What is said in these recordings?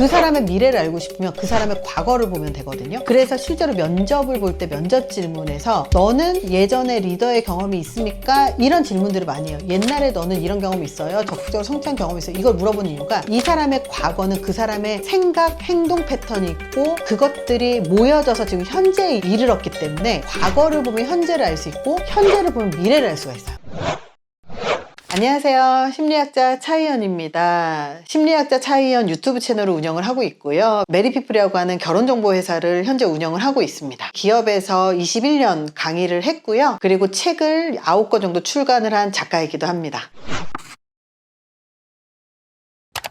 그 사람의 미래를 알고 싶으면 그 사람의 과거를 보면 되거든요. 그래서 실제로 면접을 볼 때 면접 질문에서 너는 예전에 리더의 경험이 있습니까? 이런 질문들을 많이 해요. 옛날에 너는 이런 경험이 있어요? 적극적으로 성취한 경험이 있어요? 이걸 물어보는 이유가 이 사람의 과거는 그 사람의 생각, 행동 패턴이 있고 그것들이 모여져서 지금 현재에 이르렀기 때문에 과거를 보면 현재를 알 수 있고 현재를 보면 미래를 알 수가 있어요. 안녕하세요. 심리학자 차이연입니다. 심리학자 차이연 유튜브 채널을 운영을 하고 있고요. 메리피플이라고 하는 결혼정보 회사를 현재 운영을 하고 있습니다. 기업에서 21년 강의를 했고요. 그리고 책을 9권 정도 출간을 한 작가이기도 합니다.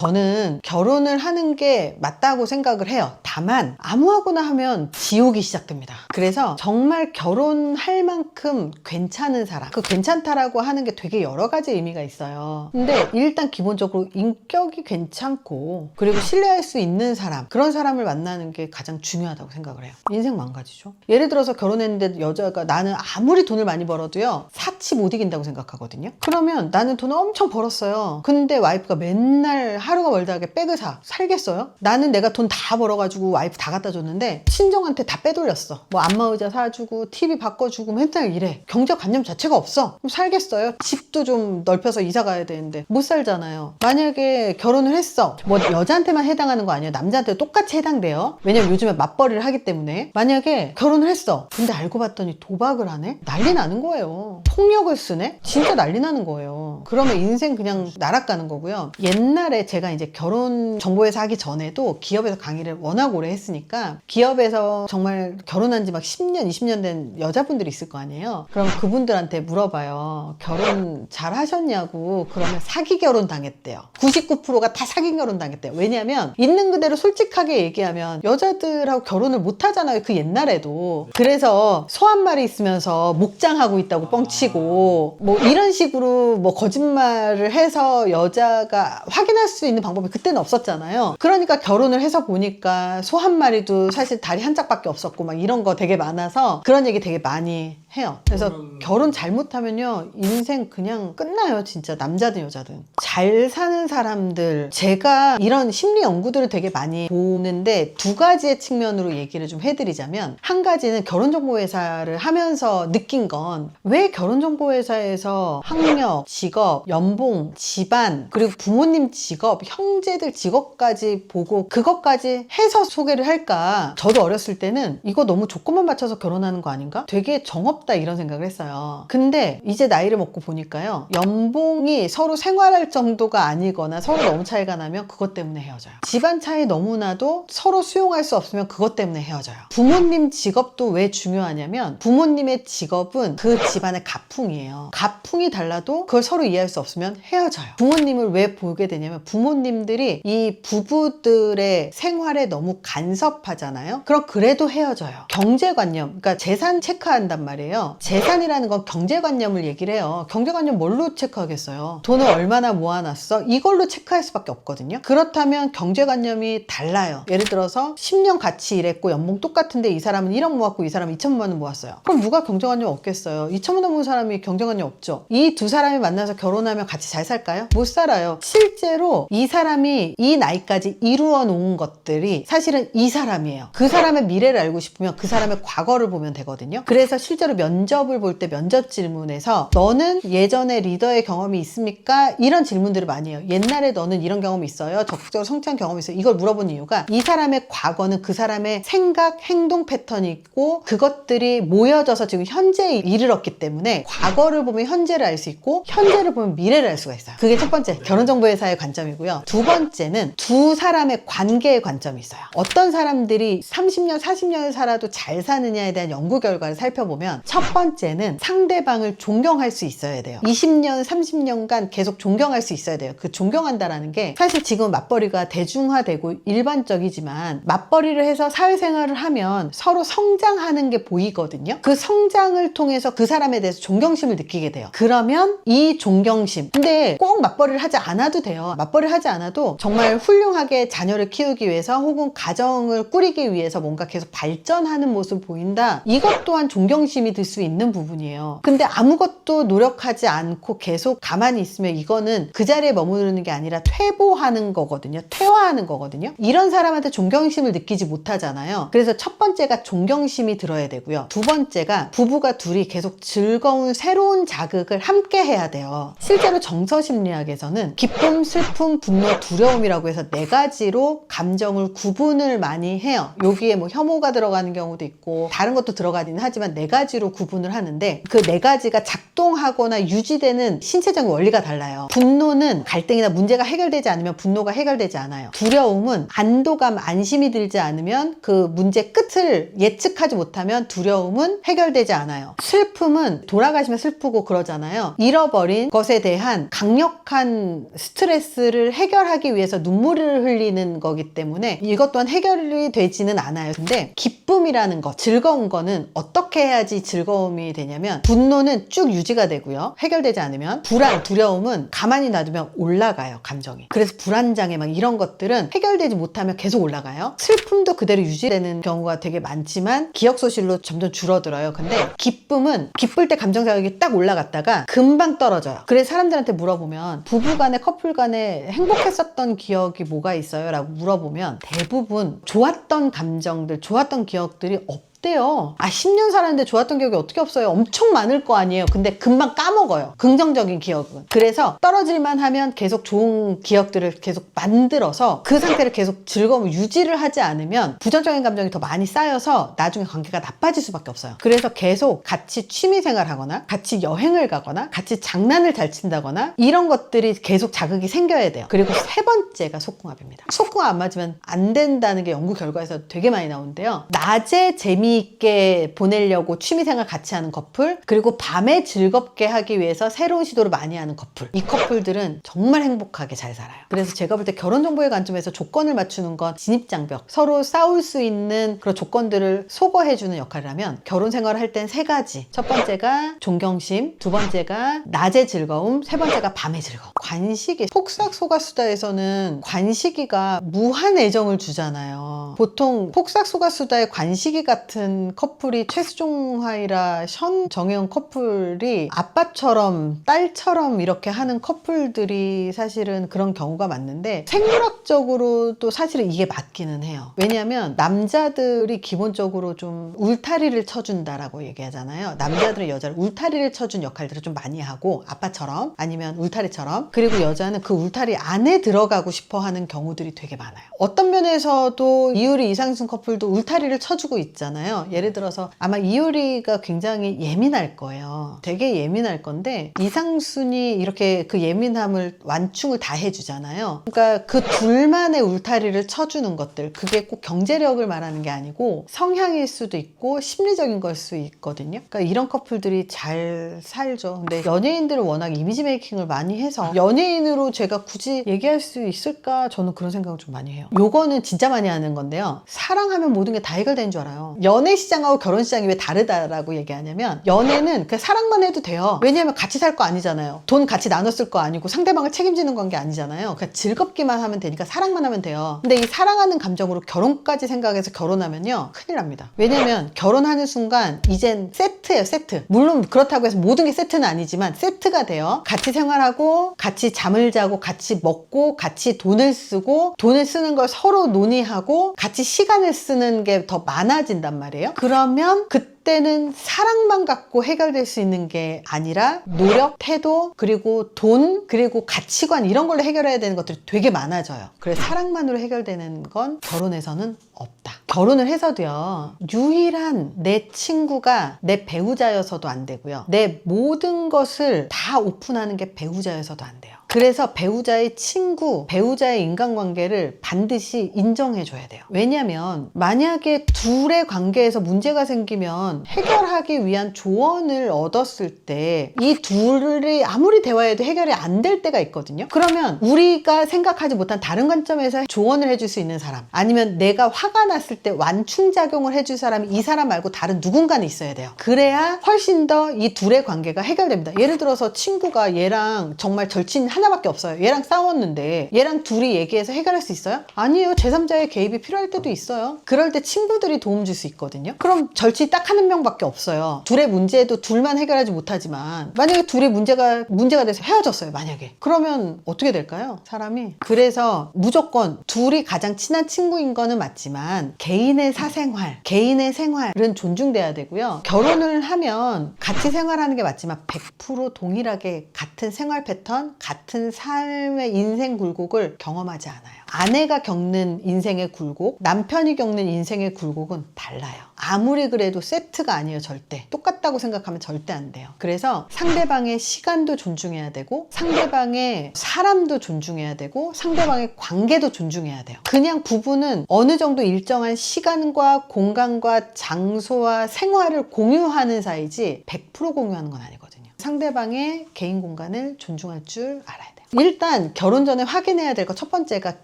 저는 결혼을 하는 게 맞다고 생각을 해요. 다만 아무하고나 하면 지옥이 시작됩니다. 그래서 정말 결혼할 만큼 괜찮은 사람, 그 괜찮다라고 하는 게 되게 여러 가지 의미가 있어요. 근데 일단 기본적으로 인격이 괜찮고 그리고 신뢰할 수 있는 사람, 그런 사람을 만나는 게 가장 중요하다고 생각을 해요. 인생 망가지죠. 예를 들어서 결혼했는데 여자가 나는 아무리 돈을 많이 벌어도요 사치 못 이긴다고 생각하거든요. 그러면 나는 돈을 엄청 벌었어요. 근데 와이프가 맨날 하루가 멀다 하게 백을 사 살겠어요? 나는 내가 돈 다 벌어가지고 와이프 다 갖다 줬는데 친정한테 다 빼돌렸어. 뭐 안마의자 사주고 TV 바꿔주고 맨날 이래. 경제관념 자체가 없어. 그럼 살겠어요? 집도 좀 넓혀서 이사 가야 되는데 못 살잖아요. 만약에 결혼을 했어. 뭐 여자한테만 해당하는 거 아니에요. 남자한테 똑같이 해당돼요. 왜냐면 요즘에 맞벌이를 하기 때문에 만약에 결혼을 했어. 근데 알고 봤더니 도박을 하네? 난리 나는 거예요. 폭력을 쓰네? 진짜 난리 나는 거예요. 그러면 인생 그냥 나락가는 거고요. 옛날에 제가 이제 결혼 정보회사 하기 전에도 기업에서 강의를 워낙 오래 했으니까 기업에서 정말 결혼한 지 막 10년, 20년 된 여자분들이 있을 거 아니에요. 그럼 그분들한테 물어봐요. 결혼 잘 하셨냐고. 그러면 사기 결혼 당했대요. 99%가 다 사기 결혼 당했대요. 왜냐면 있는 그대로 솔직하게 얘기하면 여자들하고 결혼을 못 하잖아요. 그 옛날에도. 그래서 소 한 마리 있으면서 목장하고 있다고 뻥치고 뭐 이런 식으로 뭐 거짓말을 해서 여자가 확인할 수 있는 방법이 그때는 없었잖아요. 그러니까 결혼을 해서 보니까 소 한 마리도 사실 다리 한 짝밖에 없었고 막 이런 거 되게 많아서 그런 얘기 되게 많이 해요. 그래서 그러면- 결혼 잘못하면요 인생 그냥 끝나요 진짜 남자든 여자든 잘 사는 사람들 제가 이런 심리 연구들을 되게 많이 보는데 두 가지의 측면으로 얘기를 좀 해드리자면 한 가지는 결혼정보회사를 하면서 느낀 건 왜 결혼정보회사에서 학력, 직업, 연봉, 집안 그리고 부모님 직업, 형제들 직업까지 보고 그것까지 해서 소개를 할까 저도 어렸을 때는 이거 너무 조건만 맞춰서 결혼하는 거 아닌가? 되게 정없다 이런 생각을 했어요. 근데 이제 나이를 먹고 보니까요. 연봉이 서로 생활할 정도가 아니거나 서로 너무 차이가 나면 그것 때문에 헤어져요. 집안 차이 너무나도 서로 수용할 수 없으면 그것 때문에 헤어져요. 부모님 직업도 왜 중요하냐면 부모님의 직업은 그 집안의 가풍이에요. 가풍이 달라도 그걸 서로 이해할 수 없으면 헤어져요. 부모님을 왜 보게 되냐면 부모 님들이 이 부부들의 생활에 너무 간섭하잖아요. 그럼 그래도 헤어져요. 경제관념, 그러니까 재산 체크한단 말이에요. 재산이라는 건 경제관념을 얘기를 해요. 경제관념 뭘로 체크하겠어요? 돈을 얼마나 모아놨어? 이걸로 체크할 수밖에 없거든요. 그렇다면 경제관념이 달라요. 예를 들어서 10년 같이 일했고 연봉 똑같은데 이 사람은 1억 모았고 이 사람은 2천만 원 모았어요. 그럼 누가 경제관념 없겠어요? 2천만 원 모은 사람이 경제관념 없죠. 이 두 사람이 만나서 결혼하면 같이 잘 살까요? 못 살아요. 실제로 이 사람이 이 나이까지 이루어 놓은 것들이 사실은 이 사람이에요. 그 사람의 미래를 알고 싶으면 그 사람의 과거를 보면 되거든요. 그래서 실제로 면접을 볼 때 면접 질문에서 너는 예전에 리더의 경험이 있습니까? 이런 질문들을 많이 해요. 옛날에 너는 이런 경험이 있어요? 적극적으로 성취한 경험이 있어요? 이걸 물어본 이유가 이 사람의 과거는 그 사람의 생각, 행동 패턴이 있고 그것들이 모여져서 지금 현재에 이르렀기 때문에 과거를 보면 현재를 알 수 있고 현재를 보면 미래를 알 수가 있어요. 그게 첫 번째 결혼정보회사의 관점이고 요. 두 번째는 두 사람의 관계의 관점이 있어요. 어떤 사람들이 30년, 40년을 살아도 잘 사느냐에 대한 연구 결과를 살펴보면 첫 번째는 상대방을 존경할 수 있어야 돼요. 20년, 30년간 계속 존경할 수 있어야 돼요. 그 존경한다라는 게 사실 지금 맞벌이가 대중화되고 일반적이지만 맞벌이를 해서 사회생활을 하면 서로 성장하는 게 보이거든요. 그 성장을 통해서 그 사람에 대해서 존경심을 느끼게 돼요. 그러면 이 존경심. 근데 꼭 맞벌이를 하지 않아도 돼요. 맞벌이 를 하지 않아도 정말 훌륭하게 자녀를 키우기 위해서 혹은 가정을 꾸리기 위해서 뭔가 계속 발전하는 모습을 보인다. 이것 또한 존경심이 들 수 있는 부분이에요. 근데 아무것도 노력하지 않고 계속 가만히 있으면 이거는 그 자리에 머무르는 게 아니라 퇴보하는 거거든요. 퇴화하는 거거든요. 이런 사람한테 존경심을 느끼지 못하잖아요. 그래서 첫 번째가 존경심이 들어야 되고요. 두 번째가 부부가 둘이 계속 즐거운 새로운 자극을 함께 해야 돼요. 실제로 정서 심리학에서는 기쁨, 슬픔, 분노, 두려움이라고 해서 네 가지로 감정을 구분을 많이 해요. 여기에 뭐 혐오가 들어가는 경우도 있고 다른 것도 들어가긴 하지만 네 가지로 구분을 하는데 그 네 가지가 작동하거나 유지되는 신체적인 원리가 달라요. 분노는 갈등이나 문제가 해결되지 않으면 분노가 해결되지 않아요. 두려움은 안도감, 안심이 들지 않으면 그 문제 끝을 예측하지 못하면 두려움은 해결되지 않아요. 슬픔은 돌아가시면 슬프고 그러잖아요. 잃어버린 것에 대한 강력한 스트레스를 해결하기 위해서 눈물을 흘리는 거기 때문에 이것 또한 해결이 되지는 않아요. 근데 기쁨이라는 것, 즐거운 거는 어떻게 해야지 즐거움이 되냐면 분노는 쭉 유지가 되고요. 해결되지 않으면 불안, 두려움은 가만히 놔두면 올라가요, 감정이. 그래서 불안장애 막 이런 것들은 해결되지 못하면 계속 올라가요. 슬픔도 그대로 유지되는 경우가 되게 많지만 기억 소실로 점점 줄어들어요. 근데 기쁨은 기쁠 때 감정 자극이 딱 올라갔다가 금방 떨어져요. 그래서 사람들한테 물어보면 부부 간에 커플 간에 행복했었던 기억이 뭐가 있어요? 라고 물어보면 대부분 좋았던 감정들, 좋았던 기억들이 없 대요. 아, 10년 살았는데 좋았던 기억이 어떻게 없어요? 엄청 많을 거 아니에요. 근데 금방 까먹어요. 긍정적인 기억은. 그래서 떨어질만 하면 계속 좋은 기억들을 계속 만들어서 그 상태를 계속 즐거움을 유지를 하지 않으면 부정적인 감정이 더 많이 쌓여서 나중에 관계가 나빠질 수밖에 없어요. 그래서 계속 같이 취미 생활 하거나 같이 여행을 가거나 같이 장난을 잘 친다거나 이런 것들이 계속 자극이 생겨야 돼요. 그리고 세 번째가 속궁합입니다. 속궁합 안 맞으면 안 된다는 게 연구 결과에서 되게 많이 나오는데요. 낮에 재미 있게 보내려고 취미생활 같이 하는 커플, 그리고 밤에 즐겁게 하기 위해서 새로운 시도를 많이 하는 커플. 이 커플들은 정말 행복하게 잘 살아요. 그래서 제가 볼 때 결혼 정보의 관점에서 조건을 맞추는 건 진입장벽, 서로 싸울 수 있는 그런 조건들을 소거해주는 역할을 하면 결혼 생활을 할 땐 세 가지. 첫 번째가 존경심, 두 번째가 낮의 즐거움, 세 번째가 밤의 즐거움. 관식이 폭삭 소가수다에서는 관식이가 무한 애정을 주잖아요. 보통 폭삭 소가수다의 관식이 같은 커플이 최수종하이라 션 정혜원 커플이 아빠처럼 딸처럼 이렇게 하는 커플들이 사실은 그런 경우가 많은데 생물학적으로도 사실은 이게 맞기는 해요. 왜냐하면 남자들이 기본적으로 좀 울타리를 쳐준다라고 얘기하잖아요. 남자들은 여자를 울타리를 쳐준 역할들을 좀 많이 하고 아빠처럼 아니면 울타리처럼 그리고 여자는 그 울타리 안에 들어가고 싶어 하는 경우들이 되게 많아요. 어떤 면에서도 이효리 이상순 커플도 울타리를 쳐주고 있잖아요. 예를 들어서 아마 이효리가 굉장히 예민할 거예요. 되게 예민할 건데 이상순이 이렇게 그 예민함을 완충을 다 해주잖아요. 그러니까 그 둘만의 울타리를 쳐주는 것들 그게 꼭 경제력을 말하는 게 아니고 성향일 수도 있고 심리적인 걸 수 있거든요. 그러니까 이런 커플들이 잘 살죠. 근데 연예인들은 워낙 이미지 메이킹을 많이 해서 연예인으로 제가 굳이 얘기할 수 있을까 저는 그런 생각을 좀 많이 해요. 요거는 진짜 많이 하는 건데요. 사랑하면 모든 게 다 해결되는 줄 알아요. 연애 시장하고 결혼 시장이 왜 다르다라고 얘기하냐면 연애는 그 사랑만 해도 돼요. 왜냐하면 같이 살 거 아니잖아요. 돈 같이 쓸거 아니고 상대방을 책임지는 건게 아니잖아요. 그냥 즐겁기만 하면 되니까 사랑만 하면 돼요. 근데 이 사랑하는 감정으로 결혼까지 생각해서 결혼하면요. 큰일 납니다. 왜냐면 결혼하는 순간 이젠 세트예요, 세트. 물론 그렇다고 해서 모든 게 세트는 아니지만 세트가 돼요. 같이 생활하고 같이 잠을 자고 같이 먹고 같이 돈을 쓰고 돈을 쓰는 걸 서로 논의하고 같이 시간을 쓰는 게 더 많아진단 말이에요. 그러면 그때는 사랑만 갖고 해결될 수 있는 게 아니라 노력, 태도, 그리고 돈, 그리고 가치관 이런 걸로 해결해야 되는 것들이 되게 많아져요. 그래서 사랑만으로 해결되는 건 결혼에서는 없다. 결혼을 해서도요, 유일한 내 친구가 내 배우자여서도 안 되고요. 내 모든 것을 다 오픈하는 게 배우자여서도 안 돼요. 그래서 배우자의 친구, 배우자의 인간관계를 반드시 인정해줘야 돼요. 왜냐면, 만약에 둘의 관계에서 문제가 생기면 해결하기 위한 조언을 얻었을 때 이 둘이 아무리 대화해도 해결이 안 될 때가 있거든요. 그러면 우리가 생각하지 못한 다른 관점에서 조언을 해줄 수 있는 사람, 아니면 내가 화가 났을 때 완충작용을 해줄 사람이 이 사람 말고 다른 누군가는 있어야 돼요. 그래야 훨씬 더 이 둘의 관계가 해결됩니다. 예를 들어서 친구가 얘랑 정말 절친 한 하나밖에 없어요. 얘랑 싸웠는데 얘랑 둘이 얘기해서 해결할 수 있어요? 아니에요. 제3자의 개입이 필요할 때도 있어요. 그럴 때 친구들이 도움 줄 수 있거든요. 그럼 절친이 딱 한 명밖에 없어요. 둘의 문제도 둘만 해결하지 못하지만 만약에 둘의 문제가 문제가 돼서 헤어졌어요. 만약에 그러면 어떻게 될까요? 사람이 그래서 무조건 둘이 가장 친한 친구인 거는 맞지만 개인의 사생활, 개인의 생활은 존중돼야 되고요. 결혼을 하면 같이 생활하는 게 맞지만 100% 동일하게 같은 생활 패턴, 같은 삶의 인생 굴곡을 경험하지 않아요. 아내가 겪는 인생의 굴곡, 남편이 겪는 인생의 굴곡은 달라요. 아무리 그래도 세트가 아니에요, 절대. 똑같다고 생각하면 절대 안 돼요. 그래서 상대방의 시간도 존중해야 되고, 상대방의 사람도 존중해야 되고, 상대방의 관계도 존중해야 돼요. 그냥 부부는 어느 정도 일정한 시간과 공간과 장소와 생활을 공유하는 사이지 100% 공유하는 건 아니거든요. 상대방의 개인 공간을 존중할 줄 알아야 돼요. 일단 결혼 전에 확인해야 될 것 첫 번째가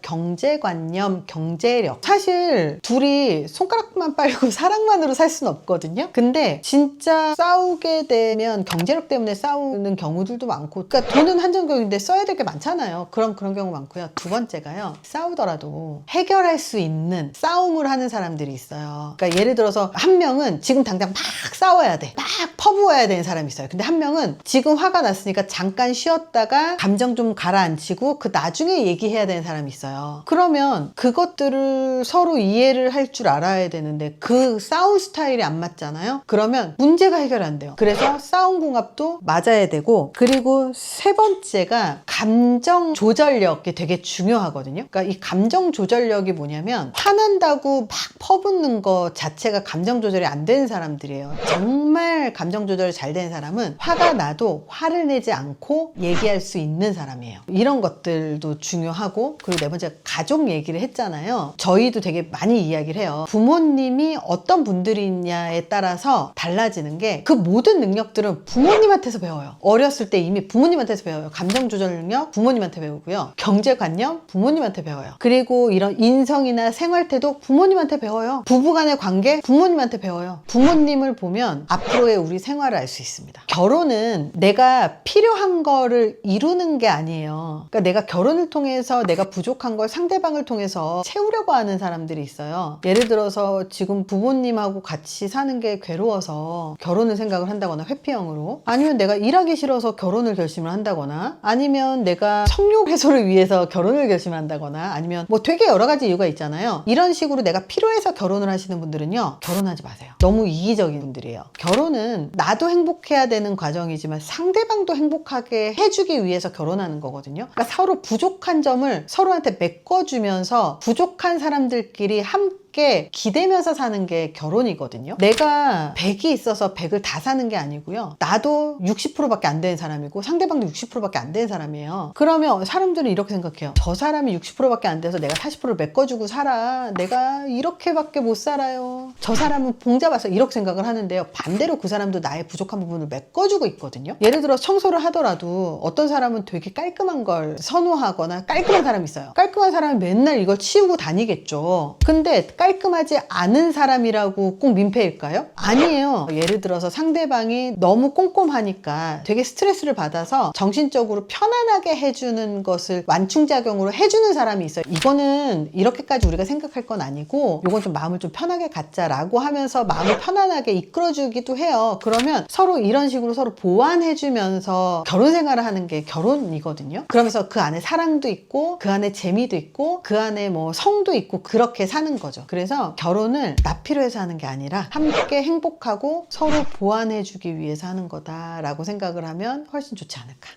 경제관념, 경제력. 사실 둘이 손가락만 빨고 사랑만으로 살 수는 없거든요. 근데 진짜 싸우게 되면 경제력 때문에 싸우는 경우들도 많고, 그러니까 돈은 한정적인데 써야 될 게 많잖아요. 그럼 그런 경우 많고요. 두 번째가요. 싸우더라도 해결할 수 있는 싸움을 하는 사람들이 있어요. 그러니까 예를 들어서 한 명은 지금 당장 막 싸워야 돼. 막 퍼부어야 되는 사람이 있어요. 근데 한 명은 지금 화가 났으니까 잠깐 쉬었다가 감정 좀 가라앉히고 그 나중에 얘기해야 되는 사람이 있어요. 그러면 그것들을 서로 이해를 할 줄 알아야 되는데 그 싸움 스타일이 안 맞잖아요. 그러면 문제가 해결 안 돼요. 그래서 싸움 궁합도 맞아야 되고 그리고 세 번째가 감정 조절력이 되게 중요하거든요. 그러니까 이 감정 조절력이 뭐냐면 화난다고 막 퍼붓는 거 자체가 감정 조절이 안 되는 사람들이에요. 정말 감정 조절이 잘 되는 사람은 화가 나도 화를 내지 않고 얘기할 수 있는 사람이에요. 이런 것들도 중요하고 그리고 네 번째 가족 얘기를 했잖아요. 저희도 되게 많이 이야기를 해요. 부모님이 어떤 분들이냐에 따라서 달라지는 게 그 모든 능력들은 부모님한테서 배워요. 어렸을 때 이미 부모님한테서 배워요. 감정 조절 능력 부모님한테 배우고요. 경제관념 부모님한테 배워요. 그리고 이런 인성이나 생활 태도 부모님한테 배워요. 부부간의 관계 부모님한테 배워요. 부모님을 보면 앞으로의 우리 생활을 알 수 있습니다. 결혼은 내가 필요한 거를 이루는 게 아니에요. 그러니까 내가 결혼을 통해서 내가 부족한 걸 상대방을 통해서 채우려고 하는 사람들이 있어요. 예를 들어서 지금 부모님하고 같이 사는 게 괴로워서 결혼을 생각을 한다거나 회피형으로 아니면 내가 일하기 싫어서 결혼을 결심을 한다거나 아니면 내가 성욕 해소를 위해서 결혼을 결심한다거나 아니면 뭐 되게 여러 가지 이유가 있잖아요. 이런 식으로 내가 필요해서 결혼을 하시는 분들은요. 결혼하지 마세요. 너무 이기적인 분들이에요. 결혼은 나도 행복해야 되는 과정이지만 상대방도 행복하게 해주기 위해서 결혼하는 거거든요. 그러니까 서로 부족한 점을 서로한테 메꿔주면서 부족한 사람들끼리 함께 함께 기대면서 사는 게 결혼이거든요. 내가 100이 있어서 100을 다 사는 게 아니고요. 나도 60%밖에 안 되는 사람이고 상대방도 60%밖에 안 되는 사람이에요. 그러면 사람들은 이렇게 생각해요. 저 사람이 60%밖에 안 돼서 내가 40%를 메꿔주고 살아. 내가 이렇게밖에 못 살아요. 저 사람은 봉잡아서 이렇게 생각을 하는데요. 반대로 그 사람도 나의 부족한 부분을 메꿔주고 있거든요. 예를 들어 청소를 하더라도 어떤 사람은 되게 깔끔한 걸 선호하거나 깔끔한 사람이 있어요. 깔끔한 사람은 맨날 이걸 치우고 다니겠죠. 근데 깔끔하지 않은 사람이라고 꼭 민폐일까요? 아니에요. 예를 들어서 상대방이 너무 꼼꼼하니까 되게 스트레스를 받아서 정신적으로 편안하게 해주는 것을 완충작용으로 해주는 사람이 있어요. 이거는 이렇게까지 우리가 생각할 건 아니고 이건 좀 마음을 좀 편하게 갖자라고 하면서 마음을 편안하게 이끌어주기도 해요. 그러면 서로 이런 식으로 서로 보완해주면서 결혼 생활을 하는 게 결혼이거든요. 그러면서 그 안에 사랑도 있고 그 안에 재미도 있고 그 안에 뭐 성도 있고 그렇게 사는 거죠. 그래서 결혼을 나 필요해서 하는 게 아니라 함께 행복하고 서로 보완해주기 위해서 하는 거다라고 생각을 하면 훨씬 좋지 않을까.